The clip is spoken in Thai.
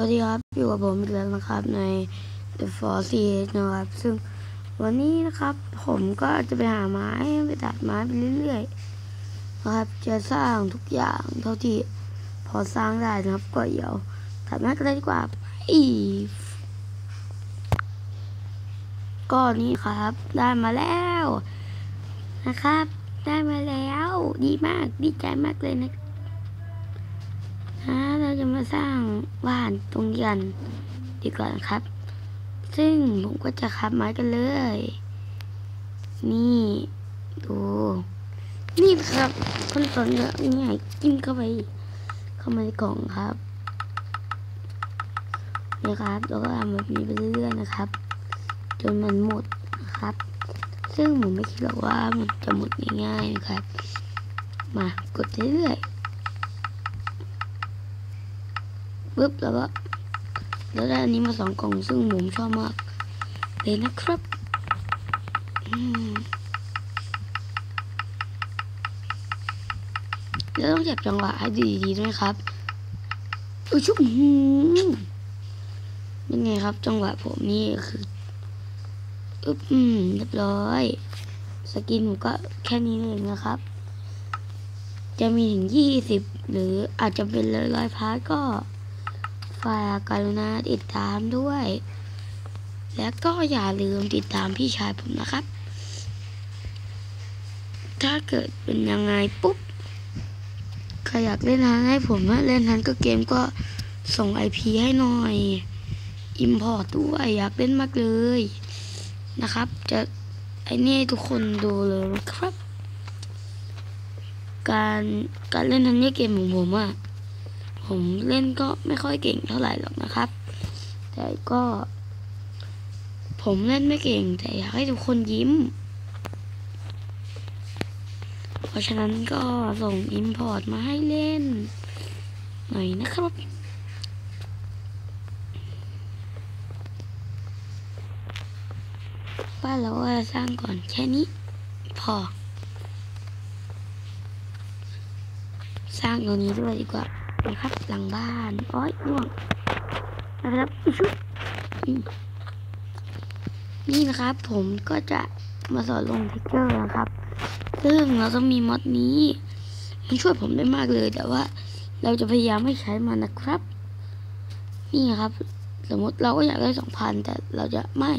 วัสดีครับ อยู่กับผมอีกแล้วนะครับใน The Four Series นะครับ ซึ่งวันนี้นะครับ ผมก็จะไปหาไม้ไปตัดไม้ไปเรื่อยๆนะครับ จะสร้างทุกอย่างเท่าที่พอสร้างได้นะครับ ก็เดี๋ยวตัดไม้กันเลยดีกว่าไปก็นี่ครับ ได้มาแล้วนะครับ ได้มาแล้ว ดีมากดีใจมากเลยนะฮะเราจะมาสร้าง บ้านตรงยันดีกว่านครับ ซึ่งผมก็จะคับไม้กันเลย นี่ดู นี่ครับขั้นตอนง่ายจิ้มเข้าไป เข้ามาในกล่องครับนี่ครับแล้วก็ทำแบบนี้ไปเรื่อยๆนะครับ จนมันหมดนะครับ ซึ่งผมไม่คิดหรอกว่ามันจะหมดง่ายๆนะครับ มากดเรื่อยๆ ปุ๊บแล้วก็แล้วได้อันนี้มาสองกล่องซึ่งผมชอบมากเลยนะครับแล้วต้องจับจังหวะให้ดีๆด้วยครับอุ้ยชุบอื้อหือเป็นไงครับ จังหวะผมนี่คืออึ๊บอืมเรียบร้อย สกินผมก็แค่นี้เองนะครับ จะมีถึงยี่สิบหรืออาจจะเป็นร้อยๆพาร์ทก็ ฝากกรุณาติดตามด้วย และก็อย่าลืมติดตามพี่ชายผมนะครับ ถ้าเกิดเป็นยังไงปุ๊บใครอยากเล่นทันให้ผมนะเล่นทันก็เกมก็ส่ง IP ให้หน่อยอิมพอร์ตด้วยอยากเล่นมากเลยนะครับ จะไอ้นี่ให้ทุกคนดูเลยครับ การการเล่นทันเนี่ยเกมของผมอะ ผมเล่นก็ไม่ค่อยเก่งเท่าไหร่หรอกนะครับ แต่ก็ ผมเล่นไม่เก่ง แต่อยากให้ทุกคนยิ้ม เพราะฉะนั้นก็ส่งอิมพอร์ตมาให้เล่น หน่อยนะครับบ้านเราก็จะสร้างก่อนแค่นี้พอ สร้างตรงนี้ด้วยดีกว่า นะครับ หลังบ้านอ้อยร่วงนะครับชุบอืมนี่นะครับ ผมก็จะมาสอนลงเทคเจอร์นะครับ ซึ่งเราต้องมีมอดนี้ มันช่วยผมได้มากเลยแต่ว่า เราจะพยายามไม่ใช้มันนะครับ นี่ครับ สมมติเราก็อยากได้สองพันแต่เราจะไม่